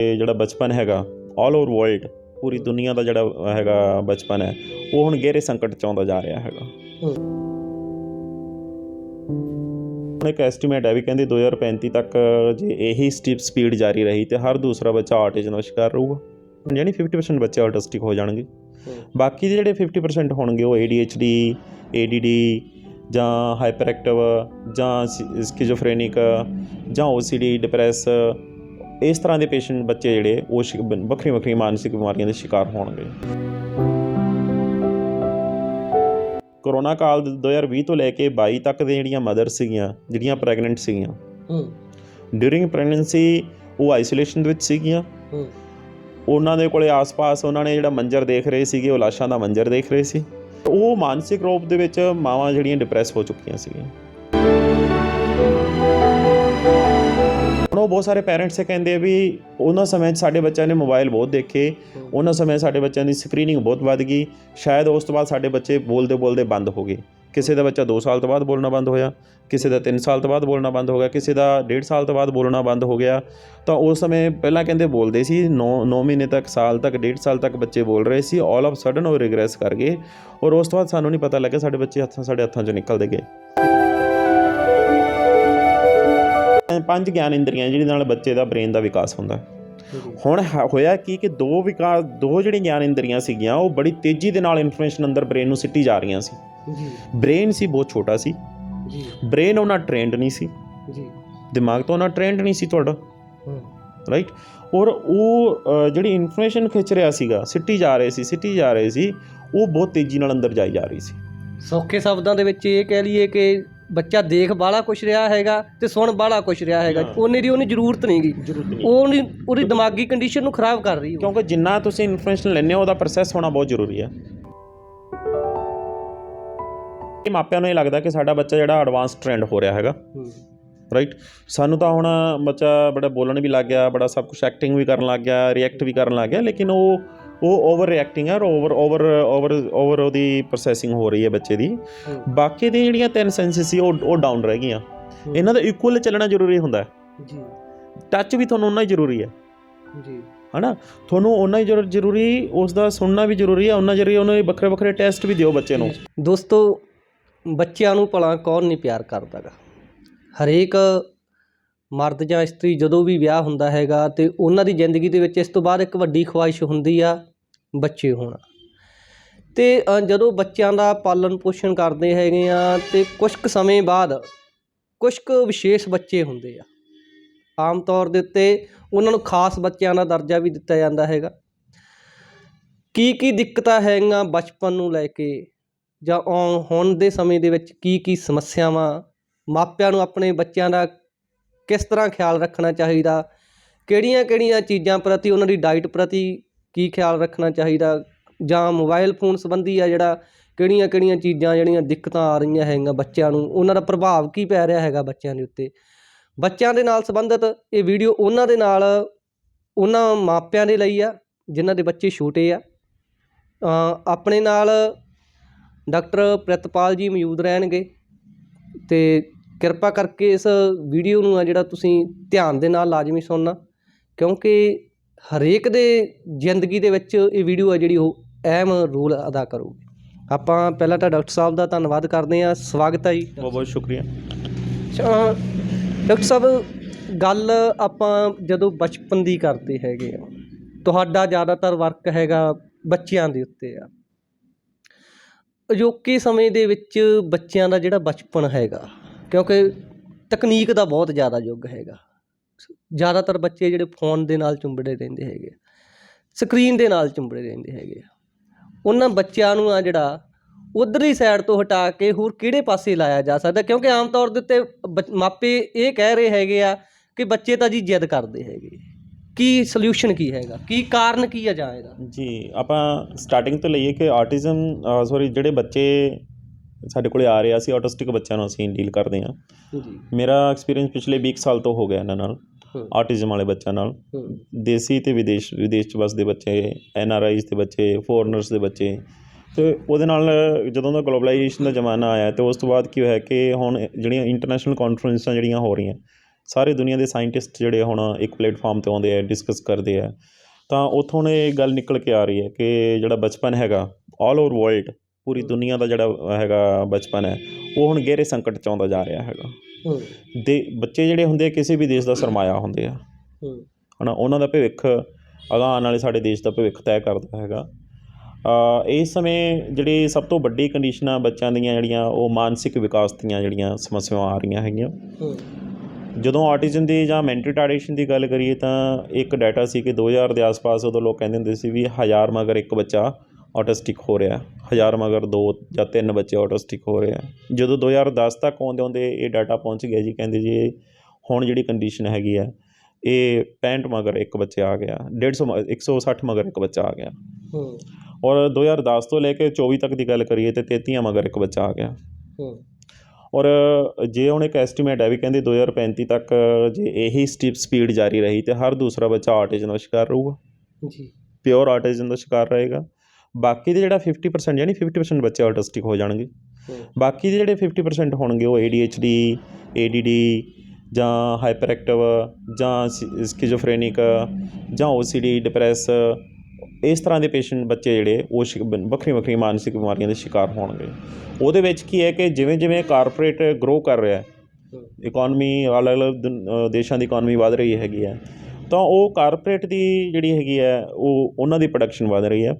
ਇਹ ਜਿਹੜਾ ਬਚਪਨ ਹੈਗਾ ਆਲ ਓਵਰ ਵਰਲਡ ਪੂਰੀ ਦੁਨੀਆ ਦਾ ਜਿਹੜਾ ਹੈਗਾ ਬਚਪਨ ਹੈ, ਉਹ ਹੁਣ ਗਹਿਰੇ ਸੰਕਟ ਚ ਆਉਂਦਾ ਜਾ ਰਿਹਾ ਹੈਗਾ। ਹੁਣ ਇੱਕ ਐਸਟੀਮੇਟ ਹੈ ਵੀ ਕਹਿੰਦੇ 2035 ਤੱਕ ਜੇ ਇਹੀ ਸਟਿਪ ਸਪੀਡ ਜਾਰੀ ਰਹੀ ਤੇ ਹਰ ਦੂਸਰਾ ਬੱਚਾ ਆਟਿਜ਼ਮ ਦਾ ਸ਼ਿਕਾਰ ਰਹੂਗਾ। ਯਾਨੀ 50% ਬੱਚੇ ਆਟਿਸਟਿਕ ਹੋ ਜਾਣਗੇ। ਬਾਕੀ ਦੇ ਜਿਹੜੇ 50% ਹੋਣਗੇ ਉਹ ADHD ADD ਜਾਂ ਹਾਈਪਰ ਐਕਟਿਵ ਜਾਂ ਸਕਿਜ਼ੋਫਰੇਨਿਕ ਜਾਂ OCD ਡਿਪਰੈਸ ਇਸ ਤਰ੍ਹਾਂ ਦੇ ਪੇਸ਼ੈਂਟ ਬੱਚੇ ਜਿਹੜੇ ਉਹ ਵੱਖਰੀ ਵੱਖਰੀ ਮਾਨਸਿਕ ਬਿਮਾਰੀਆਂ ਦੇ ਸ਼ਿਕਾਰ ਹੋਣਗੇ। ਕਰੋਨਾ ਕਾਲ ਦੇ 2020 ਤੋਂ ਲੈ ਕੇ 22 ਤੱਕ ਦੇ ਜਿਹੜੀਆਂ ਮਦਰ ਸੀਗੀਆਂ ਜਿਹੜੀਆਂ ਪ੍ਰੈਗਨੈਂਟ ਸੀਗੀਆਂ ਹੂੰ। ਡਿਊਰਿੰਗ ਪ੍ਰੈਗਨੈਂਸੀ ਉਹ ਆਈਸੋਲੇਸ਼ਨ ਦੇ ਵਿੱਚ ਸੀਗੀਆਂ। ਹੂੰ। ਉਹਨਾਂ ਦੇ ਕੋਲੇ ਆਸ-ਪਾਸ ਉਹਨਾਂ ਨੇ ਜਿਹੜਾ ਮੰਜ਼ਰ ਦੇਖ ਰਹੇ ਸੀਗੇ ਉਹ ਲਾਸ਼ਾਂ ਦਾ ਮੰਜ਼ਰ ਦੇਖ ਰਹੇ ਸੀ। ਉਹ ਮਾਨਸਿਕ ਰੂਪ ਦੇ ਵਿੱਚ ਮਾਵਾਂ ਜਿਹੜੀਆਂ ਡਿਪਰੈਸ ਹੋ ਚੁੱਕੀਆਂ ਸੀਗੀਆਂ। ਉਹ ਬਹੁਤ ਸਾਰੇ ਪੇਰੈਂਟਸ ਇਹ ਕਹਿੰਦੇ ਆ ਵੀ ਉਹਨਾਂ ਸਮੇਂ 'ਚ ਸਾਡੇ ਬੱਚਿਆਂ ਨੇ ਮੋਬਾਈਲ ਬਹੁਤ ਦੇਖੇ, ਉਹਨਾਂ ਸਮੇਂ ਸਾਡੇ ਬੱਚਿਆਂ ਦੀ ਸਕਰੀਨਿੰਗ ਬਹੁਤ ਵੱਧ ਗਈ, ਸ਼ਾਇਦ ਉਸ ਤੋਂ ਬਾਅਦ ਸਾਡੇ ਬੱਚੇ ਬੋਲਦੇ ਬੋਲਦੇ ਬੰਦ ਹੋ ਗਏ। ਕਿਸੇ ਦਾ ਬੱਚਾ 2 ਸਾਲ ਤੋਂ ਬਾਅਦ ਬੋਲਣਾ ਬੰਦ ਹੋਇਆ, ਕਿਸੇ ਦਾ 3 ਸਾਲ ਤੋਂ ਬਾਅਦ ਬੋਲਣਾ ਬੰਦ ਹੋ ਗਿਆ, ਕਿਸੇ ਦਾ 1.5 ਸਾਲ ਤੋਂ ਬਾਅਦ ਬੋਲਣਾ ਬੰਦ ਹੋ ਗਿਆ। ਤਾਂ ਉਸ ਸਮੇਂ ਪਹਿਲਾਂ ਕਹਿੰਦੇ ਬੋਲਦੇ ਸੀ 9 9 ਮਹੀਨੇ ਤੱਕ, ਸਾਲ ਤੱਕ 1.5 ਸਾਲ ਤੱਕ ਬੱਚੇ ਬੋਲ ਰਹੇ ਸੀ ਆਲ ਆਫ ਸਡਨ ਉਹ ਰਿਗਰੈਸ ਕਰ ਗਏ। ਔਰ ਉਸ ਤੋਂ ਬਾਅਦ ਸਾਨੂੰ ਨਹੀਂ ਪਤਾ ਲੱਗਿਆ, ਸਾਡੇ ਬੱਚੇ ਹੱਥਾਂ, ਸਾਡੇ ਹੱਥਾਂ 'ਚੋਂ ਨਿਕਲਦੇ ਗਏ। ਪੰਜ ਗਿਆਨ ਇੰਦਰੀਆਂ ਜਿਹਦੇ ਨਾਲ ਬੱਚੇ ਦਾ ਬ੍ਰੇਨ ਦਾ ਵਿਕਾਸ ਹੁੰਦਾ। ਹੁਣ ਹੋਇਆ ਕੀ ਕਿ ਦੋ ਵਿਕਾਸ ਦੋ ਜਿਹੜੀਆਂ ਗਿਆਨ ਇੰਦਰੀਆਂ ਸੀਗੀਆਂ ਉਹ ਬੜੀ ਤੇਜ਼ੀ ਦੇ ਨਾਲ ਇਨਫੋਰਮੇਸ਼ਨ ਅੰਦਰ ਬ੍ਰੇਨ ਨੂੰ ਸਿੱਟੀ ਜਾ ਰਹੀਆਂ ਸੀ। ਜੀ। ਬ੍ਰੇਨ ਸੀ ਬਹੁਤ ਛੋਟਾ ਸੀ। ਜੀ। ਬ੍ਰੇਨ ਉਹਨਾਂ ਟ੍ਰੇਨਡ ਨਹੀਂ ਸੀ। ਜੀ। ਦਿਮਾਗ ਤੋਂ ਉਹਨਾਂ ਟ੍ਰੇਨਡ ਨਹੀਂ ਸੀ ਤੁਹਾਡਾ। ਰਾਈਟ ਔਰ ਉਹ ਜਿਹੜੀ ਇਨਫੋਰਮੇਸ਼ਨ ਖਿੱਚ ਰਿਹਾ ਸੀਗਾ ਸਿੱਟੀ ਜਾ ਰਹੇ ਸੀ ਸਿੱਟੀ ਜਾ ਰਹੇ ਸੀ ਉਹ ਬਹੁਤ ਤੇਜ਼ੀ ਨਾਲ ਅੰਦਰ ਜਾਈ ਜਾ ਰਹੀ ਸੀ। ਸੌਖੇ ਸ਼ਬਦਾਂ ਦੇ ਵਿੱਚ ਇਹ ਕਹਿ ਲਈਏ ਕਿ ਬੱਚਾ ਦੇਖ ਬਾਲਾ ਕੁਛ ਰਿਹਾ ਹੈਗਾ ਤੇ ਸੁਣ ਬਾਲਾ ਕੁਛ ਰਿਹਾ ਹੈਗਾ। ਹਾਂ। ਉਹਨੇ ਦੀ ਉਹਨੂੰ ਜ਼ਰੂਰਤ ਨਹੀਂ ਉਹ ਨਹੀਂ ਉਹਦੀ ਦਿਮਾਗੀ ਕੰਡੀਸ਼ਨ ਨੂੰ ਖਰਾਬ ਕਰ ਰਹੀ ਉਹ ਕਿਉਂਕਿ ਜਿੰਨਾ ਤੁਸੀਂ ਇਨਫੋਰਮੇਸ਼ਨ ਲੈਂਦੇ ਹੋ ਉਹਦਾ ਪ੍ਰੋਸੈਸ ਹੋਣਾ ਬਹੁਤ ਜ਼ਰੂਰੀ ਹੈ। ਇਹ ਮਾਪਿਆਂ ਨੂੰ ਇਹ ਲੱਗਦਾ ਕਿ ਸਾਡਾ ਬੱਚਾ ਜਿਹੜਾ ਐਡਵਾਂਸ ਟ੍ਰੈਂਡ ਹੋ ਰਿਹਾ ਹੈਗਾ। ਹੂੰ। ਰਾਈਟ ਸਾਨੂੰ ਤਾਂ ਹੁਣ ਬੱਚਾ ਬੜਾ ਬੋਲਣ ਵੀ ਲੱਗ ਗਿਆ ਬੜਾ ਸਭ ਕੁਝ ਐਕਟਿੰਗ ਵੀ ਕਰਨ ਲੱਗ ਗਿਆ ਰਿਐਕਟ ਵੀ ਕਰਨ ਲੱਗ ਗਿਆ ਲੇਕਿਨ ਉਹ ਉਹ ਓਵਰ ਰਿਐਕਟਿੰਗ ਹੈ ਓਵਰ ਓਵਰ ਓਵਰ ਓਵਰ ਉਹਦੀ ਪ੍ਰੋਸੈਸਿੰਗ ਹੋ ਰਹੀ ਹੈ ਬੱਚੇ ਦੀ। ਬਾਕੀ ਦੀਆਂ ਜਿਹੜੀਆਂ ਤਿੰਨ ਸੈਂਸਸ ਸੀ ਉਹ ਉਹ ਡਾਊਨ ਰਹਿ ਗਈਆਂ। ਇਹਨਾਂ ਦਾ ਇਕੁਅਲ ਚੱਲਣਾ ਜ਼ਰੂਰੀ ਹੁੰਦਾ। ਹੈ ਜੀ। ਟੱਚ ਵੀ ਤੁਹਾਨੂੰ ਉਨਾ ਹੀ ਜ਼ਰੂਰੀ ਹੈ। ਜੀ। ਹਨਾ? ਤੁਹਾਨੂੰ ਉਨਾ ਹੀ ਜ਼ਰੂ- ਜ਼ਰੂਰੀ ਉਸ ਦਾ ਸੁਣਨਾ ਵੀ ਜ਼ਰੂਰੀ ਹੈ ਉਨਾ ਜ਼ਰੂਰੀ ਉਹਨਾਂ ਦੇ ਵੱਖਰੇ ਵੱਖਰੇ ਟੈਸਟ ਵੀ ਦਿਓ ਬੱਚੇ ਨੂੰ। ਦੋਸਤੋ ਬੱਚਿਆਂ ਨੂੰ ਭਲਾ ਕੌਣ ਨਹੀਂ ਪਿਆਰ ਕਰਦਾਗਾ? ਹਰੇਕ ਮਰਦ ਜਾਂ ਇਸਤਰੀ ਜਦੋਂ ਵੀ ਵਿਆਹ ਹੁੰਦਾ ਹੈਗਾ ਤੇ ਉਹਨਾਂ ਦੀ ਜ਼ਿੰਦਗੀ ਦੇ ਵਿੱਚ ਇਸ ਤੋਂ ਬਾਅਦ ਇੱਕ ਵੱਡੀ ਖੁਆਇਸ਼ ਹੁੰਦੀ ਆ ਬੱਚੇ ਹੋਣ। ਅਤੇ ਜਦੋਂ ਬੱਚਿਆਂ ਦਾ ਪਾਲਣ ਪੋਸ਼ਣ ਕਰਦੇ ਹੈਗੇ ਹਾਂ ਤੇ ਕੁਛ ਕੁ ਸਮੇਂ ਬਾਅਦ ਕੁਛ ਕੁ ਵਿਸ਼ੇਸ਼ ਬੱਚੇ ਹੁੰਦੇ ਆ। ਆਮ ਤੌਰ ਦੇ ਉੱਤੇ ਉਹਨਾਂ ਨੂੰ ਖਾਸ ਬੱਚਿਆਂ ਦਾ ਦਰਜਾ ਵੀ ਦਿੱਤਾ ਜਾਂਦਾ ਹੈਗਾ। ਕੀ ਕੀ ਦਿੱਕਤਾਂ ਹੈਗੀਆਂ ਬਚਪਨ ਨੂੰ ਲੈ ਕੇ, ਜਾਂ ਆਉਣ, ਹੁਣ ਦੇ ਸਮੇਂ ਦੇ ਵਿੱਚ ਕੀ ਕੀ ਸਮੱਸਿਆਵਾਂ, ਮਾਪਿਆਂ ਨੂੰ ਆਪਣੇ ਬੱਚਿਆਂ ਦਾ ਕਿਸ ਤਰ੍ਹਾਂ ਖਿਆਲ ਰੱਖਣਾ ਚਾਹੀਦਾ ਕਿਹੜੀਆਂ ਕਿਹੜੀਆਂ ਚੀਜ਼ਾਂ ਪ੍ਰਤੀ ਉਹਨਾਂ ਦੀ ਡਾਈਟ ਪ੍ਰਤੀ ਕੀ ਖਿਆਲ ਰੱਖਣਾ ਚਾਹੀਦਾ? ਜਾਂ ਮੋਬਾਈਲ ਫੋਨ ਸੰਬੰਧੀ ਆ ਜਿਹੜਾ ਕਿਹੜੀਆਂ ਕਿਹੜੀਆਂ ਚੀਜ਼ਾਂ ਜਿਹੜੀਆਂ ਦਿੱਕਤਾਂ ਆ ਰਹੀਆਂ ਹੈਗੀਆਂ ਬੱਚਿਆਂ ਨੂੰ, ਉਹਨਾਂ ਦਾ ਪ੍ਰਭਾਵ ਕੀ ਪੈ ਰਿਹਾ ਹੈਗਾ ਬੱਚਿਆਂ ਦੇ ਉੱਤੇ? ਬੱਚਿਆਂ ਦੇ ਨਾਲ ਸੰਬੰਧਿਤ ਇਹ ਵੀਡੀਓ ਉਹਨਾਂ ਦੇ ਨਾਲ ਉਹਨਾਂ ਮਾਪਿਆਂ ਦੇ ਲਈ ਆ, ਜਿਨ੍ਹਾਂ ਦੇ ਬੱਚੇ ਛੋਟੇ ਆ। ਆਪਣੇ ਨਾਲ ਡਾਕਟਰ ਪ੍ਰਿਤਪਾਲ ਜੀ ਮੌਜੂਦ ਰਹਿਣਗੇ ਤੇ ਕਿਰਪਾ ਕਰਕੇ ਇਸ ਵੀਡੀਓ ਨੂੰ ਆ ਜਿਹੜਾ ਤੁਸੀਂ ਧਿਆਨ ਦੇ ਨਾਲ ਲਾਜ਼ਮੀ ਸੁਣਨਾ, ਕਿਉਂਕਿ ਹਰੇਕ ਦੇ ਜ਼ਿੰਦਗੀ ਦੇ ਵਿੱਚ ਇਹ ਵੀਡੀਓ ਆ ਜਿਹੜੀ ਉਹ ਅਹਿਮ ਰੋਲ ਅਦਾ ਕਰੂਗੀ। ਆਪਾਂ ਪਹਿਲਾਂ ਤਾਂ ਡਾਕਟਰ ਸਾਹਿਬ ਦਾ ਧੰਨਵਾਦ ਕਰਦੇ ਹਾਂ ਸਵਾਗਤ ਹੈ ਜੀ। ਬਹੁਤ ਬਹੁਤ ਸ਼ੁਕਰੀਆ। ਅੱਛਾ, ਡਾਕਟਰ ਸਾਹਿਬ ਗੱਲ ਆਪਾਂ ਜਦੋਂ ਬਚਪਨ ਦੀ ਕਰਦੇ ਹੈਗੇ ਆ ਤੁਹਾਡਾ ਜ਼ਿਆਦਾਤਰ ਵਰਕ ਹੈਗਾ ਬੱਚਿਆਂ ਦੇ ਉੱਤੇ ਆ। ਅਜੋਕੇ ਸਮੇਂ ਦੇ ਵਿੱਚ ਬੱਚਿਆਂ ਦਾ ਜਿਹੜਾ ਬਚਪਨ ਹੈਗਾ ਕਿਉਂਕਿ ਤਕਨੀਕ ਦਾ ਬਹੁਤ ਜ਼ਿਆਦਾ ਯੁੱਗ ਹੈਗਾ। ਜ਼ਿਆਦਾਤਰ ਬੱਚੇ ਜਿਹੜੇ ਫੋਨ ਦੇ ਨਾਲ ਚੁੰਬੜੇ ਰਹਿੰਦੇ ਹੈਗੇ ਆ ਸਕਰੀਨ ਦੇ ਨਾਲ ਚੁੰਬੜੇ ਰਹਿੰਦੇ ਹੈਗੇ ਆ। ਉਹਨਾਂ ਬੱਚਿਆਂ ਨੂੰ ਆ ਜਿਹੜਾ ਉਧਰਲੀ ਸਾਈਡ ਤੋਂ ਹਟਾ ਕੇ ਹੋਰ ਕਿਹੜੇ ਪਾਸੇ ਲਾਇਆ ਜਾ ਸਕਦਾ? ਕਿਉਂਕਿ ਆਮ ਤੌਰ ਦੇ ਉੱਤੇ ਮਾਪੇ ਇਹ ਕਹਿ ਰਹੇ ਹੈਗੇ ਆ ਕਿ ਬੱਚੇ ਤਾਂ ਜੀ ਜਿੱਦ ਕਰਦੇ ਹੈਗੇ ਕੀ ਸੋਲੂਸ਼ਨ ਕੀ ਹੈਗਾ? ਕੀ ਕਾਰਨ ਕੀ ਆ ਜਾਂ ਇਹਦਾ? ਜੀ ਆਪਾਂ ਸਟਾਰਟਿੰਗ ਤੋਂ ਲਈਏ ਕਿ ਆਟਿਜ਼ਮ ਸੌਰੀ ਜਿਹੜੇ ਬੱਚੇ ਸਾਡੇ ਕੋਲੇ ਆ ਰਹੇ ਆ ਅਸੀਂ ਆਟਿਸਟਿਕ ਬੱਚਿਆਂ ਨੂੰ ਅਸੀਂ ਡੀਲ ਕਰਦੇ ਹਾਂ। ਜੀ। ਮੇਰਾ ਐਕਸਪੀਰੀਅੰਸ ਪਿਛਲੇ 20 ਕੁ ਸਾਲ ਤੋਂ ਹੋ ਗਿਆ ਇਹਨਾਂ ਨਾਲ। ਆਟਿਜ਼ਮ ਵਾਲੇ ਬੱਚਿਆਂ ਨਾਲ। ਦੇਸੀ ਤੇ ਵਿਦੇਸ਼ ਵਿਦੇਸ਼ ਚ ਵਸਦੇ ਬੱਚੇ ਐਨ ਆਰ ਆਈਜ਼ ਦੇ ਬੱਚੇ ਫੋਰਨਰਸ ਦੇ ਬੱਚੇ। ਤੇ ਉਹਦੇ ਨਾਲ ਜਦੋਂ ਦਾ ਗਲੋਬਲਾਈਜੇਸ਼ਨ ਦਾ ਜ਼ਮਾਨਾ ਆਇਆ ਤੇ ਉਸ ਤੋਂ ਬਾਅਦ ਕੀ ਹੋਇਆ ਕਿ ਹੁਣ ਜਿਹੜੀਆਂ ਇੰਟਰਨੈਸ਼ਨਲ ਕਾਨਫਰੰਸਾਂ ਜਿਹੜੀਆਂ ਹੋ ਰਹੀਆਂ ਸਾਰੇ ਦੁਨੀਆ ਦੇ ਸਾਇੰਟਿਸਟ ਜਿਹੜੇ ਹੁਣ ਇੱਕ ਪਲੇਟਫਾਰਮ ਤੇ ਆਉਂਦੇ ਆ ਡਿਸਕਸ ਕਰਦੇ ਆ। ਤਾਂ ਉੱਥੋਂ ਨੇ ਇਹ ਗੱਲ ਨਿਕਲ ਕੇ ਆ ਰਹੀ ਹੈ ਕਿ ਜਿਹੜਾ ਬਚਪਨ ਹੈਗਾ ਆਲ ਓਵਰ ਵਰਲਡ ਪੂਰੀ ਦੁਨੀਆ ਦਾ ਜਿਹੜਾ ਹੈਗਾ ਬਚਪਨ ਹੈ ਉਹ ਹੁਣ ਗਹਿਰੇ ਸੰਕਟ ਚ ਆਉਂਦਾ ਜਾ ਰਿਹਾ ਹੈਗਾ। ਦੇ ਬੱਚੇ ਜਿਹੜੇ ਹੁੰਦੇ ਆ ਕਿਸੇ ਵੀ ਦੇਸ਼ ਦਾ ਸਰਮਾਇਆ ਹੁੰਦੇ ਆ। ਹੂੰ। ਹਨਾ ਉਹਨਾਂ ਦਾ ਭਵਿੱਖ ਅਗਾਂਹ ਆਉਣ ਵਾਲੇ ਸਾਡੇ ਦੇਸ਼ ਦਾ ਭਵਿੱਖ ਤੈਅ ਕਰਦਾ ਹੈਗਾ। ਇਸ ਸਮੇਂ ਜਿਹੜੀ ਸਭ ਤੋਂ ਵੱਡੀ ਕੰਡੀਸ਼ਨਾਂ ਬੱਚਿਆਂ ਦੀਆਂ ਜਿਹੜੀਆਂ ਉਹ ਮਾਨਸਿਕ ਵਿਕਾਸ ਦੀਆਂ ਜਿਹੜੀਆਂ ਸਮੱਸਿਆਵਾਂ ਆ ਰਹੀਆਂ ਹੈਗੀਆਂ। ਜਦੋਂ ਆਟਿਜ਼ਮ ਦੀ ਜਾਂ ਮੈਂਟਲ ਰਿਟਾਰਡੇਸ਼ਨ ਦੀ ਗੱਲ ਕਰੀਏ ਤਾਂ ਇੱਕ ਡਾਟਾ ਸੀ ਕਿ 2000 ਦੇ ਆਸ-ਪਾਸ ਉਦੋਂ ਲੋਕ ਕਹਿੰਦੇ ਹੁੰਦੇ ਸੀ ਵੀ ਹਜ਼ਾਰ ਮਗਰ ਇੱਕ ਬੱਚਾ ਆਟਿਸਟਿਕ ਹੋ ਰਿਹਾ। ਹਜ਼ਾਰ ਮਗਰ ਦੋ ਜਾਂ ਤਿੰਨ ਬੱਚੇ ਆਟਿਸਟਿਕ ਹੋ ਰਹੇ ਆ। ਜਦੋਂ 2010 ਤੱਕ ਆਉਂਦੇ ਆਉਂਦੇ ਇਹ ਡਾਟਾ ਪਹੁੰਚ ਗਿਆ ਜੀ ਕਹਿੰਦੇ ਜੀ ਹੁਣ ਜਿਹੜੀ ਕੰਡੀਸ਼ਨ ਹੈਗੀ ਆ ਇਹ 65 ਮਗਰ ਇੱਕ ਬੱਚਾ ਆ ਗਿਆ 150 ਮ- 160 ਮਗਰ ਇੱਕ ਬੱਚਾ ਆ ਗਿਆ। ਹੂੰ। ਔਰ 2010 ਤੋਂ ਲੈ ਕੇ 24 ਤੱਕ ਦੀ ਗੱਲ ਕਰੀਏ ਤੇ 33 ਮਗਰ ਇੱਕ ਬੱਚਾ ਆ ਗਿਆ। ਹੂੰ। ਔਰ ਜੇ ਹੁਣ ਇੱਕ ਐਸਟੀਮੇਟ ਹੈ ਵੀ ਕਹਿੰਦੇ 2035 ਤੱਕ ਜੇ ਇਹੀ ਸਟੀਪ ਸਪੀਡ ਜਾਰੀ ਰਹੀ ਤੇ ਹਰ ਦੂਸਰਾ ਬੱਚਾ ਆਟਿਜ਼ਮ ਦਾ ਸ਼ਿਕਾਰ ਰਹੂਗਾ। ਜੀ। ਪਿਓਰ ਆਟਿਜ਼ਮ ਦਾ ਸ਼ਿਕਾਰ ਰਹੇਗਾ। ਬਾਕੀ ਦੇ ਜਿਹੜਾ 50% ਯਾਨੀ 50% ਬੱਚੇ ਆਟਿਸਟਿਕ ਹੋ ਜਾਣਗੇ। ਬਾਕੀ ਦੇ ਜਿਹੜੇ 50% ਹੋਣਗੇ ਉਹ ADHD ADD ਜਾਂ ਹਾਈਪਰ ਐਕਟਿਵ ਜਾਂ ਸਕਿਜ਼ੋਫਰੇਨਿਕ ਜਾਂ OCD ਡਿਪਰੈਸ ਇਸ ਤਰ੍ਹਾਂ ਦੇ ਪੇਸ਼ੈਂਟ ਬੱਚੇ ਜਿਹੜੇ ਉਹ ਵੱਖਰੀ ਵੱਖਰੀ ਮਾਨਸਿਕ ਬਿਮਾਰੀਆਂ ਦੇ ਸ਼ਿਕਾਰ ਹੋਣਗੇ। ਉਹਦੇ ਵਿੱਚ ਕੀ ਹੈ ਕਿ ਜਿਵੇਂ ਜਿਵੇਂ ਕਾਰਪੋਰੇਟ ਗਰੋ ਕਰ ਰਿਹਾ ਹੈ ਇਕਨੋਮੀ ਅਲੱਗ-ਅਲੱਗ ਦੇਸ਼ਾਂ ਦੀ ਇਕਨੋਮੀ ਵਧ ਰਹੀ ਹੈਗੀ ਹੈ ਤਾਂ ਉਹ ਕਾਰਪੋਰੇਟ ਦੀ ਜਿਹੜੀ ਹੈਗੀ ਹੈ ਉਹ ਉਹਨਾਂ ਦੀ ਪ੍ਰੋਡਕਸ਼ਨ ਵਧ ਰਹੀ ਹੈ।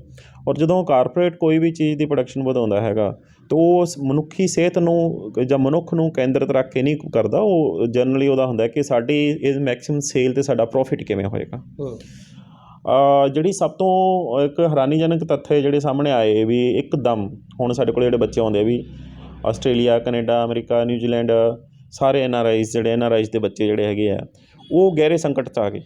ਔਰ ਜਦੋਂ ਕਾਰਪੋਰੇਟ ਕੋਈ ਵੀ ਚੀਜ਼ ਦੀ ਪ੍ਰੋਡਕਸ਼ਨ ਵਧਾਉਂਦਾ ਹੈਗਾ ਤਾਂ ਉਹ ਮਨੁੱਖੀ ਸਿਹਤ ਨੂੰ ਜਾਂ ਮਨੁੱਖ ਨੂੰ ਕੇਂਦਰਿਤ ਰੱਖ ਕੇ ਨਹੀਂ ਕਰਦਾ। ਉਹ ਜਨਰਲੀ ਉਹਦਾ ਹੁੰਦਾ ਕਿ ਸਾਡੀ ਇਹ ਮੈਕਸਿਮਮ ਸੇਲ ਤੇ ਸਾਡਾ ਪ੍ਰੋਫਿਟ ਕਿਵੇਂ ਹੋਏਗਾ। ਜਿਹੜੀ ਸਭ ਤੋਂ ਇੱਕ ਹੈਰਾਨੀਜਨਕ ਤੱਥ ਹੈ ਜਿਹੜੇ ਸਾਹਮਣੇ ਆਏ ਵੀ ਇੱਕਦਮ ਹੁਣ ਸਾਡੇ ਕੋਲ ਜਿਹੜੇ ਬੱਚੇ ਆਉਂਦੇ ਆ ਵੀ Australia Canada America New Zealand ਸਾਰੇ ਐਨ ਆਰ ਆਈਜ਼ ਜਿਹੜੇ ਐਨ ਆਰ ਆਈਜ਼ ਦੇ ਬੱਚੇ ਜਿਹੜੇ ਹੈਗੇ ਆ ਉਹ ਗਹਿਰੇ ਸੰਕਟ 'ਚ ਆ ਗਏ।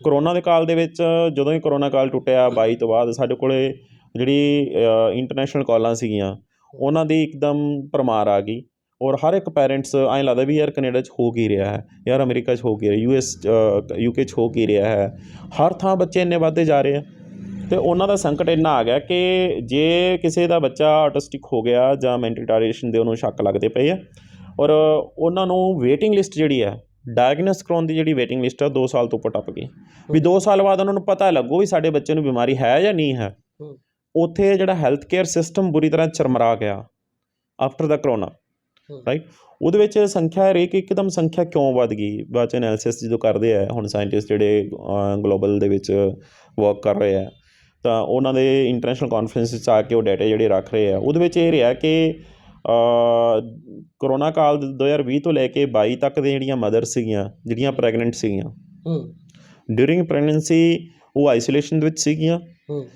ਕਰੋਨਾ ਦੇ ਕਾਲ ਦੇ ਵਿੱਚ, ਜਦੋਂ ਹੀ ਕਰੋਨਾ ਕਾਲ ਟੁੱਟਿਆ ਬਾਈ ਤੋਂ ਬਾਅਦ ਸਾਡੇ ਕੋਲੇ ਜਿਹੜੀ ਇੰਟਰਨੈਸ਼ਨਲ ਕਾਲਾਂ ਸੀਗੀਆਂ, ਉਹਨਾਂ ਦੀ ਇੱਕਦਮ ਭਰਮਾਰ ਆ ਗਈ। ਔਰ ਹਰ ਇੱਕ ਪੈਰੈਂਟਸ ਐਂ ਲੱਗਦਾ ਵੀ ਯਾਰ ਕੈਨੇਡਾ 'ਚ ਹੋ ਕੀ ਰਿਹਾ ਹੈ, ਯਾਰ ਅਮਰੀਕਾ 'ਚ ਹੋ ਕੀ ਰਿਹਾ ਯੂ ਐਸ ਯੂਕੇ 'ਚ ਹੋ ਕੀ ਰਿਹਾ ਹੈ। ਹਰ ਥਾਂ ਬੱਚੇ ਇੰਨੇ ਵੱਧਦੇ ਜਾ ਰਹੇ ਆ। ਤੇ ਉਹਨਾਂ ਦਾ ਸੰਕਟ ਇੰਨਾ ਆ ਗਿਆ ਕਿ ਜੇ ਕਿਸੇ ਦਾ ਬੱਚਾ ਆਟਿਸਟਿਕ ਹੋ ਗਿਆ ਜਾਂ ਮੈਂਟਲ ਰਿਟਾਰਡੇਸ਼ਨ ਦੇ ਉਹਨੂੰ ਸ਼ੱਕ ਲੱਗਦੇ ਪਏ ਆ, ਔਰ ਉਹਨਾਂ ਨੂੰ ਵੇਟਿੰਗ ਲਿਸਟ ਜਿਹੜੀ ਹੈ ਡਾਇਗਨੋਸ ਕਰਾਉਣ ਦੀ ਜਿਹੜੀ ਵੇਟਿੰਗ ਲਿਸਟ ਆ 2 ਸਾਲ ਤੋਂ ਉੱਪਰ ਟੱਪ ਗਈ ਵੀ 2 ਸਾਲ ਬਾਅਦ ਉਹਨਾਂ ਨੂੰ ਪਤਾ ਲੱਗੂ ਵੀ ਸਾਡੇ ਬੱਚੇ ਨੂੰ ਬਿਮਾਰੀ ਹੈ ਜਾਂ ਨਹੀਂ ਹੈ। ਉੱਥੇ ਜਿਹੜਾ ਹੈਲਥ ਕੇਅਰ ਸਿਸਟਮ ਬੁਰੀ ਤਰ੍ਹਾਂ ਚਰਮਰਾ ਗਿਆ ਆਫਟਰ ਦਾ ਕਰੋਨਾ। ਰਾਈਟ ਉਹਦੇ ਵਿੱਚ ਸੰਖਿਆ ਰੇਕ ਇੱਕਦਮ ਸੰਖਿਆ ਕਿਉਂ ਵੱਧ ਗਈ ਬਾਅਦ ਚ ਐਨਾਲਿਸਿਸ ਜਦੋਂ ਕਰਦੇ ਆ ਹੁਣ ਸਾਇੰਟਿਸਟ ਜਿਹੜੇ ਗਲੋਬਲ ਦੇ ਵਿੱਚ ਵਰਕ ਕਰ ਰਹੇ ਆ ਤਾਂ ਉਹਨਾਂ ਦੇ ਇੰਟਰਨੈਸ਼ਨਲ ਕਾਨਫਰੰਸ 'ਚ ਆ ਕੇ ਉਹ ਡਾਟਾ ਜਿਹੜੇ ਰੱਖ ਰਹੇ ਆ ਉਹਦੇ ਵਿੱਚ ਇਹ ਰਿਹਾ ਕਿ ਕਰੋਨਾ ਕਾਲ ਦੇ 2020 ਤੋਂ ਲੈ ਕੇ 22 ਤੱਕ ਦੇ ਜਿਹੜੀਆਂ ਮਦਰ ਸੀਗੀਆਂ ਜਿਹੜੀਆਂ ਪ੍ਰੈਗਨੈਂਟ ਸੀਗੀਆਂ ਹੂੰ। ਡਿਊਰਿੰਗ ਪ੍ਰੈਗਨੈਂਸੀ ਉਹ ਆਈਸੋਲੇਸ਼ਨ ਦੇ ਵਿੱਚ ਸੀਗੀਆਂ। ਹੂੰ।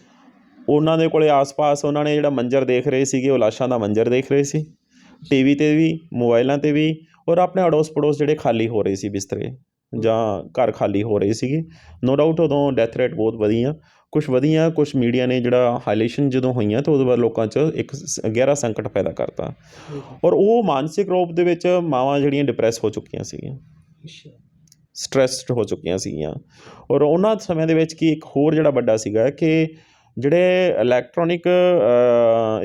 ਉਹਨਾਂ ਦੇ ਕੋਲੇ ਆਸ-ਪਾਸ ਉਹਨਾਂ ਨੇ ਜਿਹੜਾ ਮੰਜ਼ਰ ਦੇਖ ਰਹੇ ਸੀਗੇ ਉਹ ਲਾਸ਼ਾਂ ਦਾ ਮੰਜ਼ਰ ਦੇਖ ਰਹੇ ਸੀ। ਟੀਵੀ ਤੇ ਵੀ ਮੋਬਾਈਲਾਂ ਤੇ ਵੀ ਔਰ ਆਪਣੇ ਅੜੋਸ ਪੜੋਸ ਜਿਹੜੇ ਖਾਲੀ ਹੋ ਰਹੇ ਸੀ ਬਿਸਤਰੇ ਜਾਂ ਘਰ ਖਾਲੀ ਹੋ ਰਹੇ ਸੀਗੇ। ਨੋ ਡਾਊਟ ਉਦੋਂ ਡੈਥ ਰੇਟ ਬਹੁਤ ਵਧੀਆਂ। ਕੁਝ ਵਧੀਆਂ ਕੁਝ ਮੀਡੀਆ ਨੇ ਜਿਹੜਾ ਹਾਈਲਾਈਸ਼ਨ ਜਦੋਂ ਹੋਈਆਂ ਤਾਂ ਉਹਦੇ ਬਾਅਦ ਲੋਕਾਂ 'ਚ ਇੱਕ ਗਹਿਰਾ ਸੰਕਟ ਪੈਦਾ ਕਰਤਾ। ਔਰ ਉਹ ਮਾਨਸਿਕ ਰੂਪ ਦੇ ਵਿੱਚ ਮਾਵਾਂ ਜਿਹੜੀਆਂ ਡਿਪਰੈਸ ਹੋ ਚੁੱਕੀਆਂ ਸੀਗੀਆਂ। ਸਟ੍ਰੈਸਡ ਹੋ ਚੁੱਕੀਆਂ ਸੀਗੀਆਂ। ਔਰ ਉਹਨਾਂ ਸਮੇਂ ਦੇ ਵਿੱਚ ਕੀ ਇੱਕ ਹੋਰ ਜਿਹੜਾ ਵੱਡਾ ਸੀਗਾ ਕਿ ਜਿਹੜੇ ਇਲੈਕਟ੍ਰੋਨਿਕ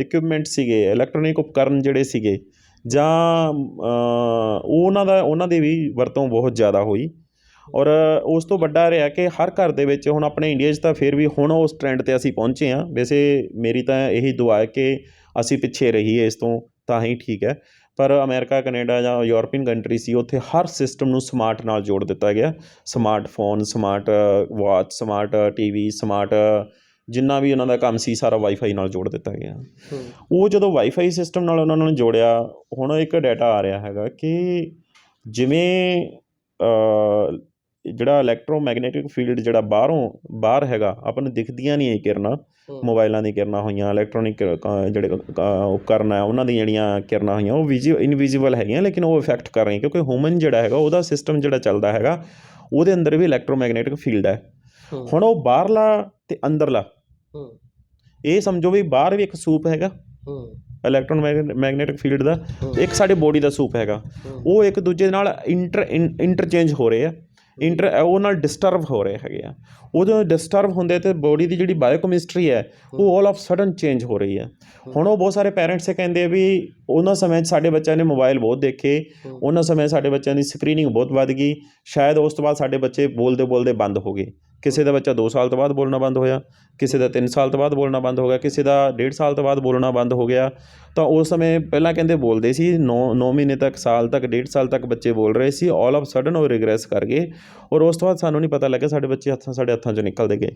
ਇਕਵਿਪਮੈਂਟ ਸੀਗੇ ਇਲੈਕਟ੍ਰੋਨਿਕ ਉਪਕਰਨ ਜਿਹੜੇ ਸੀਗੇ ਜਾਂ ਉਹਨਾਂ ਦਾ ਉਹਨਾਂ ਦੀ ਵੀ ਵਰਤੋਂ ਬਹੁਤ ਜ਼ਿਆਦਾ ਹੋਈ। ਔਰ ਉਸ ਤੋਂ ਵੱਡਾ ਰਿਹਾ ਕਿ ਹਰ ਘਰ ਦੇ ਵਿੱਚ ਹੁਣ ਆਪਣੇ ਇੰਡੀਆ 'ਚ ਤਾਂ ਫਿਰ ਵੀ ਹੁਣ ਉਸ ਟ੍ਰੈਂਡ ਤੇ ਅਸੀਂ ਪਹੁੰਚੇ ਹਾਂ। ਵੈਸੇ ਮੇਰੀ ਤਾਂ ਇਹੀ ਦੁਆ ਹੈ ਕਿ ਅਸੀਂ ਪਿੱਛੇ ਰਹੀਏ ਇਸ ਤੋਂ ਤਾਂ ਹੀ ਠੀਕ ਹੈ। ਪਰ ਅਮਰੀਕਾ ਕੈਨੇਡਾ ਜਾਂ ਯੂਰਪੀਅਨ ਕੰਟਰੀ ਸੀ ਉੱਥੇ ਹਰ ਸਿਸਟਮ ਨੂੰ ਸਮਾਰਟ ਨਾਲ ਜੋੜ ਦਿੱਤਾ ਗਿਆ। Smartphone smart watch smart TV smart ਜਿੰਨਾ ਵੀ ਉਹਨਾਂ ਦਾ ਕੰਮ ਸੀ ਸਾਰਾ ਵਾਈਫਾਈ ਨਾਲ ਜੋੜ ਦਿੱਤਾ ਗਿਆ। ਉਹ ਜਦੋਂ ਵਾਈਫਾਈ ਸਿਸਟਮ ਨਾਲ ਉਹਨਾਂ ਨੂੰ ਜੋੜਿਆ ਹੁਣ ਇੱਕ ਡਾਟਾ ਆ ਰਿਹਾ ਹੈਗਾ ਕਿ ਜਿਵੇਂ ਜਿਹੜਾ ਇਲੈਕਟ੍ਰੋਮੈਗਨੈਟਿਕ ਫੀਲਡ ਜਿਹੜਾ ਬਾਹਰੋਂ ਬਾਹਰ ਹੈਗਾ ਆਪਾਂ ਨੂੰ ਦਿਖਦੀਆਂ ਨਹੀਂ ਇਹ ਕਿਰਨਾਂ ਮੋਬਾਈਲਾਂ ਦੀ ਕਿਰਨਾਂ ਹੋਈਆਂ ਇਲੈਕਟ੍ਰੋਨਿਕ ਜਿਹੜੇ ਉਪਕਰਨ ਆ ਉਹਨਾਂ ਦੀਆਂ ਜਿਹੜੀਆਂ ਕਿਰਨਾਂ ਹੋਈਆਂ ਉਹ ਵਿਜ਼ੀ ਇਨਵਿਜ਼ੀਬਲ ਹੈਗੀਆਂ ਲੇਕਿਨ ਉਹ ਇਫੈਕਟ ਕਰ ਰਹੀਆਂ ਕਿਉਂਕਿ ਹਿਊਮਨ ਜਿਹੜਾ ਹੈਗਾ ਉਹਦਾ ਸਿਸਟਮ ਜਿਹੜਾ ਚੱਲਦਾ ਹੈਗਾ ਉਹਦੇ ਅੰਦਰ ਵੀ ਇਲੈਕਟ੍ਰੋਮੈਗਨੈਟਿਕ ਫੀਲਡ ਹੈ। ਹੁਣ ਉਹ ਬਾਹਰਲਾ ਤੇ ਅੰਦਰਲਾ। ਇਹ ਸਮਝੋ ਵੀ ਬਾਹਰ ਵੀ ਇੱਕ ਸੂਪ ਹੈਗਾ ਹੂੰ। ਇਲੈਕਟ੍ਰੋਮੈਗਨੈਟਿਕ ਫੀਲਡ ਦਾ ਇੱਕ ਸਾਡੇ ਬੋਡੀ ਦਾ ਸੂਪ ਹੈਗਾ। ਉਹ ਇੱਕ ਦੂਜੇ ਦੇ ਨਾਲ ਇੰਟਰ ਇੰਟਰਚੇਂਜ ਹੋ ਰਹੇ ਆ। ਇੰਟਰ ਉਹ ਨਾਲ ਡਿਸਟਰਬ ਹੋ ਰਹੇ ਹੈਗੇ ਆ। ਉਹ ਜਦੋਂ ਡਿਸਟਰਬ ਹੁੰਦੇ ਤੇ ਬੋਡੀ ਦੀ ਜਿਹੜੀ ਬਾਇਓਕੈਮਿਸਟਰੀ ਹੈ ਉਹ ਆਲ ਆਫ ਸਡਨ ਚੇਂਜ ਹੋ ਰਹੀ ਹੈ। ਹੁਣ ਉਹ ਬਹੁਤ ਸਾਰੇ ਪੇਰੈਂਟਸ ਇਹ ਕਹਿੰਦੇ ਆ ਵੀ ਉਹਨਾਂ ਸਮੇਂ 'ਚ ਸਾਡੇ ਬੱਚਿਆਂ ਨੇ ਮੋਬਾਈਲ ਬਹੁਤ ਦੇਖੇ ਉਹਨਾਂ ਸਮੇਂ ਸਾਡੇ ਬੱਚਿਆਂ ਦੀ ਸਕਰੀਨਿੰਗ ਬਹੁਤ ਵੱਧ ਗਈ। ਸ਼ਾਇਦ ਉਸ ਤੋਂ ਬਾਅਦ ਸਾਡੇ ਬੱਚੇ ਬੋਲਦੇ ਬੋਲਦੇ ਬੰਦ ਹੋ ਗਏ। ਕਿਸੇ ਦਾ ਬੱਚਾ 2 ਸਾਲ ਤੋਂ ਬਾਅਦ ਬੋਲਣਾ ਬੰਦ ਹੋਇਆ ਕਿਸੇ ਦਾ 3 ਸਾਲ ਤੋਂ ਬਾਅਦ ਬੋਲਣਾ ਬੰਦ ਹੋ ਗਿਆ ਕਿਸੇ ਦਾ 1.5 ਸਾਲ ਤੋਂ ਬਾਅਦ ਬੋਲਣਾ ਬੰਦ ਹੋ ਗਿਆ। ਤਾਂ ਉਸ ਸਮੇਂ ਪਹਿਲਾਂ ਕਹਿੰਦੇ ਬੋਲਦੇ ਸੀ 9 9 ਮਹੀਨੇ ਤੱਕ ਸਾਲ ਤੱਕ 1.5 ਸਾਲ ਤੱਕ ਬੱਚੇ ਬੋਲ ਰਹੇ ਸੀ। ਆਲ ਆਫ ਸਡਨ ਉਹ ਰਿਗਰੈਸ ਕਰ ਗਏ। ਔਰ ਉਸ ਤੋਂ ਬਾਅਦ ਸਾਨੂੰ ਨਹੀਂ ਪਤਾ ਲੱਗਿਆ ਸਾਡੇ ਬੱਚੇ ਹੱਥਾਂ ਸਾਡੇ ਹੱਥਾਂ 'ਚੋਂ ਨਿਕਲਦੇ ਗਏ।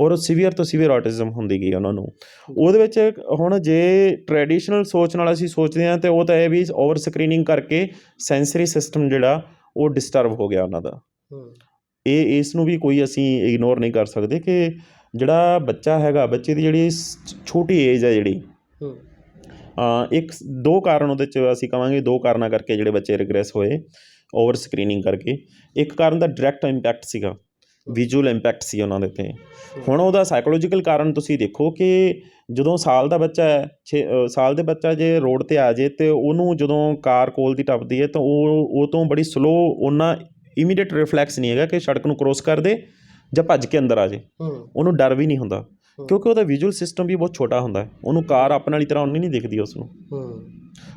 ਔਰ ਸੀਵੀਅਰ ਤੋਂ ਸੀਵੀਅਰ ਆਟਿਜ਼ਮ ਹੁੰਦੀ ਗਈ ਉਹਨਾਂ ਨੂੰ। ਉਹਦੇ ਵਿੱਚ ਹੁਣ ਜੇ ਟ੍ਰੈਡੀਸ਼ਨਲ ਸੋਚ ਨਾਲ ਅਸੀਂ ਸੋਚਦੇ ਹਾਂ ਤੇ ਉਹ ਤਾਂ ਇਹ ਵੀ ਓਵਰ ਸਕਰੀਨਿੰਗ ਕਰਕੇ ਸੈਂਸਰੀ ਸਿਸਟਮ ਜਿਹੜਾ ਉਹ ਡਿਸਟਰਬ ਹੋ ਗਿਆ ਉਹਨਾਂ ਦਾ। ਇਹ ਇਸ ਨੂੰ ਵੀ ਕੋਈ ਅਸੀਂ ਇਗਨੋਰ ਨਹੀਂ ਕਰ ਸਕਦੇ ਕਿ ਜਿਹੜਾ ਬੱਚਾ ਹੈਗਾ ਬੱਚੇ ਦੀ ਜਿਹੜੀ ਛੋਟੀ ਏਜ ਹੈ। ਜਿਹੜੀ ਇੱਕ ਦੋ ਕਾਰਨ ਉਹਦੇ ਚ ਅਸੀਂ ਕਵਾਂਗੇ ਦੋ ਕਾਰਨਾਂ ਕਰਕੇ ਜਿਹੜੇ ਬੱਚੇ ਰਿਗਰੈਸ ਹੋਏ ਓਵਰ ਸਕਰੀਨਿੰਗ ਕਰਕੇ। ਇੱਕ ਕਾਰਨ ਦਾ ਡਾਇਰੈਕਟ ਇੰਪੈਕਟ ਸੀਗਾ। ਵਿਜ਼ੂਅਲ ਇੰਪੈਕਟ ਸੀ ਉਹਨਾਂ ਦੇ ਉੱਤੇ। ਹੁਣ ਉਹਦਾ ਸਾਈਕੋਲੋਜੀਕਲ ਕਾਰਨ ਤੁਸੀਂ ਦੇਖੋ ਕਿ ਜਦੋਂ ਸਾਲ ਦਾ ਬੱਚਾ ਹੈ ਛੇ ਅ, ਸਾਲ ਦੇ ਬੱਚਾ ਜੇ ਰੋਡ ਤੇ ਆ ਜੇ ਤੇ ਉਹਨੂੰ ਜਦੋਂ ਕਾਰ ਕੋਲ ਦੀ ਟੱਪਦੀ ਹੈ ਤਾਂ ਉਹ ਉਹ ਤੋਂ ਬੜੀ ਸਲੋ ਉਹਨਾਂ ਇਮੀਡੀਏਟ ਰਿਫਲੈਕਸ ਨਹੀਂ ਹੈਗਾ ਕਿ ਸੜਕ ਨੂੰ ਕ੍ਰੋਸ ਕਰ ਦੇ ਜਾਂ ਭੱਜ ਕੇ ਅੰਦਰ ਆ ਜੇ। ਉਹਨੂੰ ਡਰ ਵੀ ਨਹੀਂ ਹੁੰਦਾ। ਕਿਉਂਕਿ ਉਹਦਾ ਵਿਜ਼ੂਅਲ ਸਿਸਟਮ ਵੀ ਬਹੁਤ ਛੋਟਾ ਹੁੰਦਾ ਹੈ। ਉਹਨੂੰ ਕਾਰ ਆਪਣੇ ਵਾਲੀ ਤਰ੍ਹਾਂ ਉਨੀ ਨਹੀਂ ਦਿਖਦੀ ਉਸ ਨੂੰ।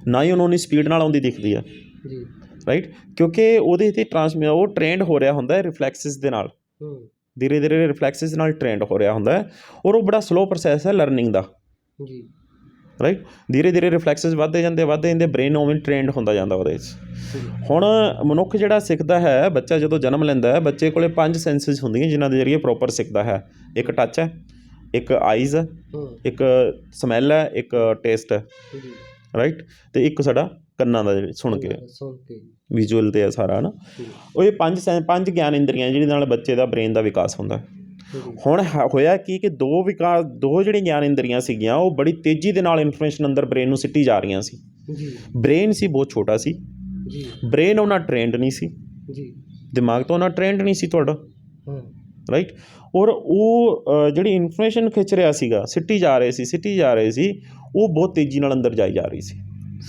ਨਾ ਹੀ ਉਹਨੂੰ ਉਨੀ ਸਪੀਡ ਨਾਲ ਆਉਂਦੀ ਦਿਖਦੀ ਹੈ। ਜੀ। ਰਾਈਟ ਕਿਉਂਕਿ ਉਹਦੇ ਤੇ ਟਰਾਂਸਮਿਟ ਉਹ ਟ੍ਰੇਨਡ ਹੋ ਰਿਹਾ ਹੁੰਦਾ ਹੈ ਰਿਫਲੈਕਸਿਸ ਦੇ ਨਾਲ। ਧੀਰੇ ਧੀਰੇ ਰਿਫਲੈਕਸਿਸ ਨਾਲ ਟ੍ਰੇਨਡ ਹੋ ਰਿਹਾ ਹੁੰਦਾ ਹੈ ਔਰ ਉਹ ਬੜਾ ਸਲੋ ਪ੍ਰੋਸੈਸ ਹੈ ਲਰਨਿੰਗ ਦਾ। ਜੀ। ਰਾਈਟ ਧੀਰੇ ਧੀਰੇ ਰਿਫਲੈਕਸਿਸ ਵੱਧਦੇ ਜਾਂਦੇ ਵੱਧਦੇ ਜਾਂਦੇ ਬ੍ਰੇਨ ਉਵੇਂ ਟ੍ਰੇਨਡ ਹੁੰਦਾ ਜਾਂਦਾ ਉਹਦੇ ਵਿੱਚ। ਹੁਣ ਮਨੁੱਖ ਜਿਹੜਾ ਸਿੱਖਦਾ ਹੈ ਬੱਚਾ ਜਦੋਂ ਜਨਮ ਲੈਂਦਾ ਹੈ ਬੱਚੇ ਕੋਲੇ ਪੰਜ ਸੈਂਸਸ ਹੁੰਦੀਆਂ ਜਿਨ੍ਹਾਂ ਦੇ ਜ਼ਰੀਏ ਪ੍ਰੋਪਰ ਸਿੱਖਦਾ ਹੈ। ਇੱਕ ਟੱਚ ਹੈ ਇੱਕ ਆਈਜ਼ ਹੈ ਇੱਕ ਸਮੈਲ ਹੈ ਇੱਕ ਟੇਸਟ ਹੈ। ਰਾਈਟ ਤੇ ਇੱਕ ਸਾਡਾ ਕੰਨਾਂ ਦਾ ਸੁਣ ਕੇ। ਸੁਣ ਕੇ। ਵਿਜ਼ੂਅਲ ਤੇ ਆ ਸਾਰਾ ਨਾ ਉਹ ਇਹ ਪੰਜ ਸੈਂ- ਪੰਜ ਗਿਆਨ ਇੰਦਰੀਆਂ ਜਿਹਦੇ ਨਾਲ ਬੱਚੇ ਦਾ ਬ੍ਰੇਨ ਦਾ ਵਿਕਾਸ ਹੁੰਦਾ। ਹੈ। ਹੁਣ ਹ- ਹੋਇਆ ਕੀ ਕਿ ਦੋ ਵਿਕਾਸ ਦੋ ਜਿਹੜੀਆਂ ਗਿਆਨ ਇੰਦਰੀਆਂ ਸੀਗੀਆਂ ਉਹ ਬੜੀ ਤੇਜ਼ੀ ਦੇ ਨਾਲ ਇਨਫੋਰਮੇਸ਼ਨ ਅੰਦਰ ਬ੍ਰੇਨ ਨੂੰ ਸਿੱਟੀ ਜਾ ਰਹੀਆਂ ਸੀ। ਜੀ, ਬ੍ਰੇਨ ਸੀ ਬਹੁਤ ਛੋਟਾ ਸੀ। ਜੀ, ਬ੍ਰੇਨ ਉਹਨਾਂ ਟ੍ਰੇਨਡ ਨਹੀਂ ਸੀ। ਜੀ, ਦਿਮਾਗ ਤੋਂ ਉਹਨਾਂ ਟ੍ਰੇਨਡ ਨਹੀਂ ਸੀ ਤੁਹਾਡਾ। ਹੂੰ, ਰਾਈਟ ਔਰ ਉਹ ਅ, ਜਿਹੜੀ ਇਨਫੋਰਮੇਸ਼ਨ ਖਿੱਚ ਰਿਹਾ ਸੀਗਾ ਸਿੱਟੀ ਜਾ ਰਹੇ ਸੀ ਸਿੱਟੀ ਜਾ ਰਹੇ ਸੀ ਉਹ ਬਹੁਤ ਤੇਜ਼ੀ ਨਾਲ ਅੰਦਰ ਜਾਈ ਜਾ ਰਹੀ ਸੀ।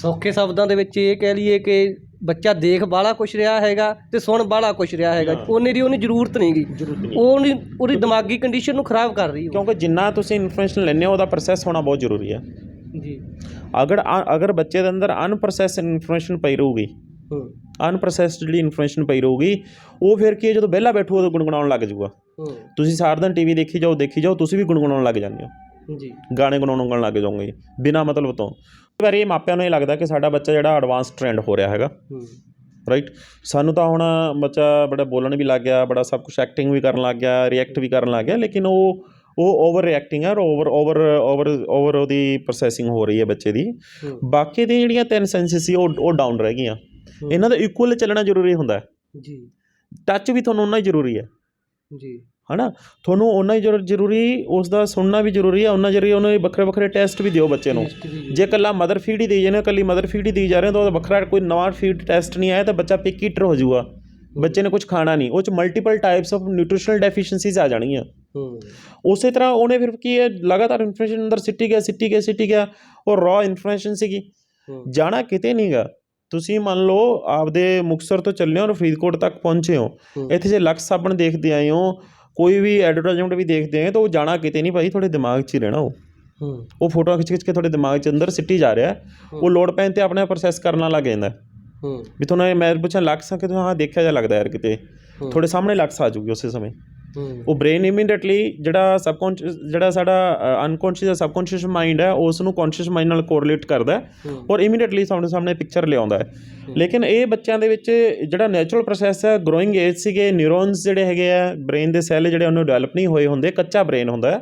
ਸੌਖੇ ਸ਼ਬਦਾਂ ਦੇ ਵਿੱਚ ਇਹ ਕਹਿ ਲਈਏ ਕਿ ਬੱਚਾ ਦੇਖ ਬਾਹਲਾ ਕੁਛ ਰਿਹਾ ਹੈਗਾ ਤੇ ਸੁਣ ਬਾਹਲਾ ਕੁਛ ਰਿਹਾ ਹੈਗਾ। ਉਹਨੇ ਦੀ ਉਹਨੂੰ ਜ਼ਰੂਰਤ ਨਹੀਂਗੀ ਉਹ ਉਹਦੀ ਉਹਦੀ ਦਿਮਾਗੀ ਕੰਡੀਸ਼ਨ ਨੂੰ ਖਰਾਬ ਕਰ ਰਹੀ ਹੈ ਕਿਉਂਕਿ ਜਿੰਨਾ ਤੁਸੀਂ ਇਨਫੋਰਮੇਸ਼ਨ ਲੈਂਦੇ ਹੋ ਉਹਦਾ ਪ੍ਰੋਸੈਸ ਹੋਣਾ ਬਹੁਤ ਜ਼ਰੂਰੀ ਹੈ। ਜੀ। ਅਗਰ ਅਗਰ ਬੱਚੇ ਦੇ ਅੰਦਰ ਅਨਪ੍ਰੋਸੈਸ ਇਨਫੋਰਮੇਸ਼ਨ ਪਈ ਰਹੂਗੀ ਹੂੰ। ਅਨਪ੍ਰੋਸੈਸਡ ਜਿਹੜੀ ਇਨਫੋਰਮੇਸ਼ਨ ਪਈ ਰਹੂਗੀ ਉਹ ਫਿਰ ਕੀ ਹੈ, ਜਦੋਂ ਵਿਹਲਾ ਬੈਠੂ ਉਦੋਂ ਗੁਣਗੁਣਾਉਣ ਲੱਗ ਜਾਊਗਾ। ਹੂੰ। ਤੁਸੀਂ ਸਾਰਾ ਦਿਨ ਟੀਵੀ ਦੇਖੀ ਜਾਓ ਦੇਖੀ ਜਾਓ ਤੁਸੀਂ ਵੀ ਗੁਣਗੁਣਾਉਣ ਲੱਗ ਜਾਂਦੇ ਹੋ। ਜੀ। ਗਾਣੇ ਗੁਣਗੁਣਾਉਣ ਲੱਗ ਜਾਓਗੇ ਬਿਨਾਂ ਮਤਲਬ ਤੋਂ। ਵਾਰੀ ਇਹ ਮਾਪਿਆਂ ਨੂੰ ਇਹ ਲੱਗਦਾ ਕਿ ਸਾਡਾ ਬੱਚਾ ਜਿਹੜਾ ਐਡਵਾਂਸ ਟ੍ਰੈਂਡ ਹੋ ਰਿਹਾ ਹੈਗਾ। ਰਾਈਟ ਸਾਨੂੰ ਤਾਂ ਹੁਣ ਬੱਚਾ ਬੜਾ ਬੋਲਣ ਵੀ ਲੱਗ ਗਿਆ ਬੜਾ ਸਭ ਕੁਝ ਐਕਟਿੰਗ ਵੀ ਕਰਨ ਲੱਗ ਗਿਆ ਰਿਐਕਟ ਵੀ ਕਰਨ ਲੱਗ ਗਿਆ ਲੇਕਿਨ ਉਹ ਉਹ ਓਵਰ ਰਿਐਕਟਿੰਗ ਹੈ ਓਵਰ ਓਵਰ ਓਵਰ ਓਵਰ ਉਹਦੀ ਪ੍ਰੋਸੈਸਿੰਗ ਹੋ ਰਹੀ ਹੈ ਬੱਚੇ ਦੀ। ਬਾਕੀ ਦੀ ਜਿਹੜੀਆਂ ਤਿੰਨ ਸੈਂਸਸ ਸੀ ਉਹ ਉਹ ਡਾਊਨ ਰਹਿ ਗਈਆਂ। ਇਹਨਾਂ ਦਾ ਇਕੁਅਲ ਚੱਲਣਾ ਜ਼ਰੂਰੀ ਹੁੰਦਾ ਹੈ। ਜੀ। ਟੱਚ ਵੀ ਤੁਹਾਨੂੰ ਉਨਾ ਹੀ ਜ਼ਰੂਰੀ ਹੈ। ਜੀ। ਹਨਾ? ਤੁਹਾਨੂੰ ਉਨਾ ਹੀ ਜ਼ਰੂ- ਜ਼ਰੂਰੀ ਉਸ ਦਾ ਸੁਣਨਾ ਵੀ ਜ਼ਰੂਰੀ ਹੈ ਉਨਾ ਜ਼ਰੂਰੀ ਉਹਨੂੰ ਵੱਖਰੇ ਵੱਖਰੇ ਟੈਸਟ ਵੀ ਦਿਓ ਬੱਚੇ ਨੂੰ। ਜੇ ਕੱਲਾ ਮਦਰ ਫੀਡ ਹੀ ਦੇਈ ਜਾਂਦੇ ਹੋ ਕੱਲੀ ਮਦਰ ਫੀਡ ਹੀ ਦੇਈ ਜਾ ਰਹੇ ਹੋ ਤਾਂ ਉਹਦਾ ਵੱਖਰਾ ਕੋਈ ਨਵਾਂ ਫੀਡ ਟੈਸਟ ਨਹੀਂ ਆਇਆ ਤਾਂ ਬੱਚਾ ਪਿਕ ਈਟਰ ਹੋ ਜਾਊਗਾ। ਬੱਚੇ ਨੇ ਕੁਝ ਖਾਣਾ ਨਹੀਂ। ਉਹ ਚ multiple types of nutritional deficiencies ਆ ਜਾਣਗੀਆਂ ਹੂੰ। ਉਸੇ ਤਰ੍ਹਾਂ ਉਹਨੇ ਫਿਰ ਕੀ ਹੈ ਲਗਾਤਾਰ ਇਨਫੋਰਮੇਸ਼ਨ ਅੰਦਰ ਸਿੱਟੀ ਗਿਆ ਸਿੱਟੀ ਗਿਆ ਸਿੱਟੀ ਗਿਆ ਉਹ ਰॉ ਇਨਫੋਰਮੇਸ਼ਨ ਸੀਗੀ। ਹੂੰ। ਜਾਣਾ ਕਿਤੇ ਨਹੀਂਗਾ ਤੁਸੀਂ ਮੰਨ ਲਓ ਆਪਦੇ ਮੁਕਤਸਰ ਤੋਂ ਚੱਲੇ ਹੋ ਔਰ ਫਰੀਦਕੋਟ ਤੱਕ ਪਹੁੰਚੇ ਹੋ। ਹੂੰ। ਇੱਥੇ ਜੇ ਲਕਸ ਸਾਬਣ ਦੇਖਦੇ ਆਏ ਹੋ ਕੋਈ ਵੀ ਐਡਵਰਟਾਈਜ਼ਮੈਂਟ ਵੀ ਦੇਖਦੇ ਆਏ ਤਾਂ ਉਹ ਜਾਣਾ ਕਿਤੇ ਨਹੀਂ ਭਾਈ ਤੁਹਾਡੇ ਦਿਮਾਗ 'ਚ ਹੀ ਰਹਿਣਾ ਉਹ ਹੂੰ ਉਹ ਫੋਟੋਆਂ ਖਿੱਚ ਖਿੱਚ ਕੇ ਤੁਹਾਡੇ ਦਿਮਾਗ 'ਚ ਅੰਦਰ ਸਿੱਟੀ ਜਾ ਰਿਹਾ ਹੈ। ਉਹ ਲੋਡ ਪੈਣ ਤੇ ਆਪਣੇ ਪ੍ਰੋਸੈਸ ਕਰਨ ਲੱਗ ਜਾਂਦਾ ਹੈ। ਹੂੰ ਵੀ ਤੁਹਾਨੂੰ ਇਹ ਮੈਂ ਪੁੱਛਾਂ ਲਕਸ ਕਿ ਹਾਂ ਦੇਖਿਆ ਜਾ ਲੱਗਦਾ ਯਾਰ ਕਿਤੇ। ਤੁਹਾਡੇ ਸਾਹਮਣੇ ਲਕਸ ਆ ਜੂਗੀ ਉਸੇ ਸਮੇਂ ਉਹ ਬ੍ਰੇਨ ਇਮੀਡੀਏਟਲੀ ਜਿਹੜਾ ਸਬਕੌਂਸ਼ੀਅਸ ਜਿਹੜਾ ਸਾਡਾ ਅਨਕੌਂਸ਼ੀਅਸ ਸਬਕੌਂਸ਼ੀਅਸ ਮਾਈਂਡ ਹੈ ਉਸ ਨੂੰ ਕੌਂਸ਼ੀਅਸ ਮਾਈਂਡ ਨਾਲ ਕੋਰਿਲੇਟ ਕਰਦਾ। ਔਰ ਇਮੀਡੀਏਟਲੀ ਸਾਹਮਣੇ ਸਾਹਮਣੇ ਪਿਕਚਰ ਲਿਆਉਂਦਾ ਹੈ। ਲੇਕਿਨ ਇਹ ਬੱਚਿਆਂ ਦੇ ਵਿੱਚ ਜਿਹੜਾ ਨੈਚੁਰਲ ਪ੍ਰੋਸੈਸ ਹੈ ਗਰੋਇੰਗ ਏਜ ਸੀਗੇ ਨਿਊਰੋਨਸ ਜਿਹੜੇ ਹੈਗੇ ਆ ਬ੍ਰੇਨ ਦੇ ਸੈੱਲ ਜਿਹੜੇ ਉਹਨੂੰ ਡਿਵੈਲਪ ਨਹੀਂ ਹੋਏ ਹੁੰਦੇ ਕੱਚਾ ਬ੍ਰੇਨ ਹੁੰਦਾ ਹੈ।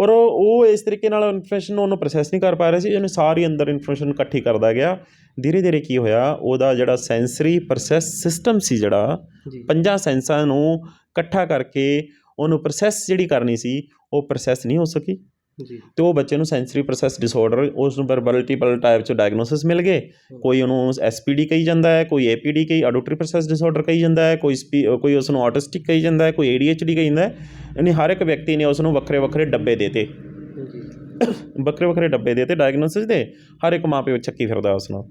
ਔਰ ਉਹ ਇਸ ਤਰੀਕੇ ਨਾਲ ਇਨਫੋਰਮੇਸ਼ਨ ਨੂੰ ਉਹਨੂੰ ਪ੍ਰੋਸੈਸ ਨਹੀਂ ਕਰ ਪਾ ਰਿਹਾ ਸੀ ਉਹਨੇ ਸਾਰੀ ਅੰਦਰ ਇਨਫੋਰਮੇਸ਼ਨ ਇਕੱਠੀ ਕਰਦਾ ਗਿਆ। ਧੀਰੇ ਧੀਰੇ ਕੀ ਹੋਇਆ ਉਹਦਾ ਜਿਹੜਾ ਸੈਂਸਰੀ ਪ੍ਰੋਸੈਸ ਸਿਸਟਮ ਸੀ ਜਿਹੜਾ ਜੀ। ਪੰਜਾਂ ਸੈਂਸਾਂ ਨੂੰ ਇਕੱਠਾ ਕਰਕੇ ਉਹਨੂੰ ਪ੍ਰੋਸੈਸ ਜਿਹੜੀ ਕਰਨੀ ਸੀ ਉਹ ਪ੍ਰੋਸੈਸ ਨਹੀਂ ਹੋ ਸਕੀ। ਜੀ। ਤੇ ਉਹ ਬੱਚੇ ਨੂੰ ਸੈਂਸਰੀ ਪ੍ਰੋਸੈਸ ਡਿਸਆਰਡਰ ਉਸ ਨੂੰ ਪਰ ਮਲਟੀਪਲ ਟਾਈਪ ਚ ਡਾਇਗਨੋਸਿਸ ਮਿਲ ਗਏ। ਕੋਈ ਉਹਨੂੰ ਐਸਪੀਡੀ ਕਹੀ ਜਾਂਦਾ ਹੈ ਕੋਈ ਏਪੀਡੀ ਕਹੀ ਆਡਿਟਰੀ ਪ੍ਰੋਸੈਸ ਡਿਸਆਰਡਰ ਕਹੀ ਜਾਂਦਾ ਹੈ ਕੋਈ ਕੋਈ ਉਸ ਨੂੰ ਆਟਿਸਟਿਕ ਕਹੀ ਜਾਂਦਾ ਹੈ ਕੋਈ ਏਡੀਐਚਡੀ ਕਹੀ ਜਾਂਦਾ ਹੈ। ਯਾਨੀ ਹਰ ਇੱਕ ਵਿਅਕਤੀ ਨੇ ਉਸ ਨੂੰ ਵੱਖਰੇ ਵੱਖਰੇ ਡੱਬੇ ਦੇਤੇ। ਜੀ। ਵੱਖਰੇ ਵੱਖਰੇ ਡੱਬੇ ਦੇਤੇ ਡਾਇਗਨੋਸਿਸ ਦੇ ਹਰ ਇੱਕ ਮਾਂ ਪਿਓ ਚੱਕੀ ਫਿਰਦਾ ਉਸ ਨੂੰ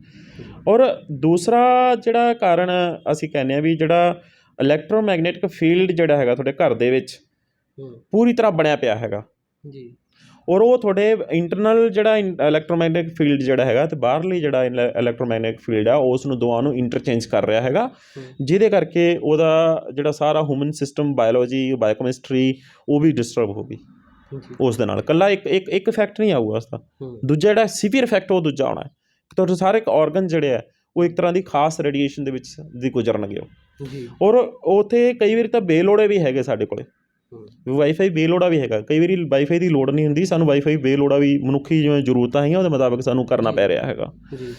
ਔਰ ਦੂਸਰਾ ਜਿਹੜਾ ਕਾਰਨ ਅਸੀਂ ਕਹਿੰਦੇ ਆ ਵੀ ਜਿਹੜਾ ਇਲੈਕਟ੍ਰੋਮੈਗਨੈਟਿਕ ਫੀਲਡ ਜਿਹੜਾ ਹੈਗਾ ਤੁਹਾਡੇ ਘਰ ਦੇ ਵਿੱਚ ਪੂਰੀ ਤਰ੍ਹਾਂ ਬਣਿਆ ਪਿਆ ਹੈਗਾ। ਜੀ। ਔਰ ਉਹ ਤੁਹਾਡੇ ਇੰਟਰਨਲ ਜਿਹੜਾ ਇਲੈਕਟ੍ਰੋਮੈਗਨੈਟਿਕ ਫੀਲਡ ਜਿਹੜਾ ਹੈਗਾ ਤੇ ਬਾਹਰਲੀ ਜਿਹੜਾ ਇਲੈਕਟ੍ਰੋਮੈਗਨੈਟਿਕ ਫੀਲਡ ਆ ਉਸ ਨੂੰ ਦੋਵਾਂ ਨੂੰ ਇੰਟਰਚੇਂਜ ਕਰ ਰਿਹਾ ਹੈਗਾ। ਜਿਹਦੇ ਕਰਕੇ ਉਹਦਾ ਜਿਹੜਾ ਸਾਰਾ ਹਿਊਮਨ ਸਿਸਟਮ ਬਾਇਓਲੋਜੀ ਬਾਇਓਕੈਮਿਸਟਰੀ ਉਹ ਵੀ ਡਿਸਟਰਬ ਹੋ ਗਈ। ਉਸ ਦੇ ਨਾਲ। ਕੱਲਾ ਇੱਕ ਇੱਕ ਇੱਕ ਇਫੈਕਟ ਨਹੀਂ ਆਊਗਾ ਉਸ ਦਾ ਦੂਜਾ ਜਿਹੜਾ ਸੀਵੀਅਰ ਇਫੈਕਟ ਉਹ ਦੂਜਾ ਆਉਣਾ ਹੈ। ਤੁਹਾਡੇ ਸਾਰੇ ਆਰਗਨ ਜਿਹੜੇ ਆ ਉਹ ਇੱਕ ਤਰ੍ਹਾਂ ਦੀ ਖਾਸ ਰੇਡੀਏਸ਼ਨ ਦੇ ਵਿੱਚ ਦੀ ਗੁਜ਼ਰਨਗੇ ਉਹ। ਜੀ। ਔਰ ਉਥੇ ਕਈ ਵਾਰੀ ਤਾਂ ਬੇਲੋੜੇ ਵੀ ਹੈਗੇ ਸਾਡੇ ਕੋਲੇ। ਵਾਈਫਾਈ ਬੇਲੋੜਾ ਵੀ ਹੈਗਾ। ਕਈ ਵਾਰੀ ਵਾਈਫਾਈ ਦੀ ਲੋੜ ਨਹੀਂ ਹੁੰਦੀ ਸਾਨੂੰ ਵਾਈਫਾਈ ਬੇਲੋੜਾ ਵੀ ਮਨੁੱਖੀ ਜਿਵੇਂ ਜ਼ਰੂਰਤਾਂ ਹੈਗੀਆਂ ਉਹਦੇ ਮੁਤਾਬਕ ਸਾਨੂੰ ਕਰਨਾ ਪੈ ਰਿਹਾ ਹੈਗਾ। ਜੀ।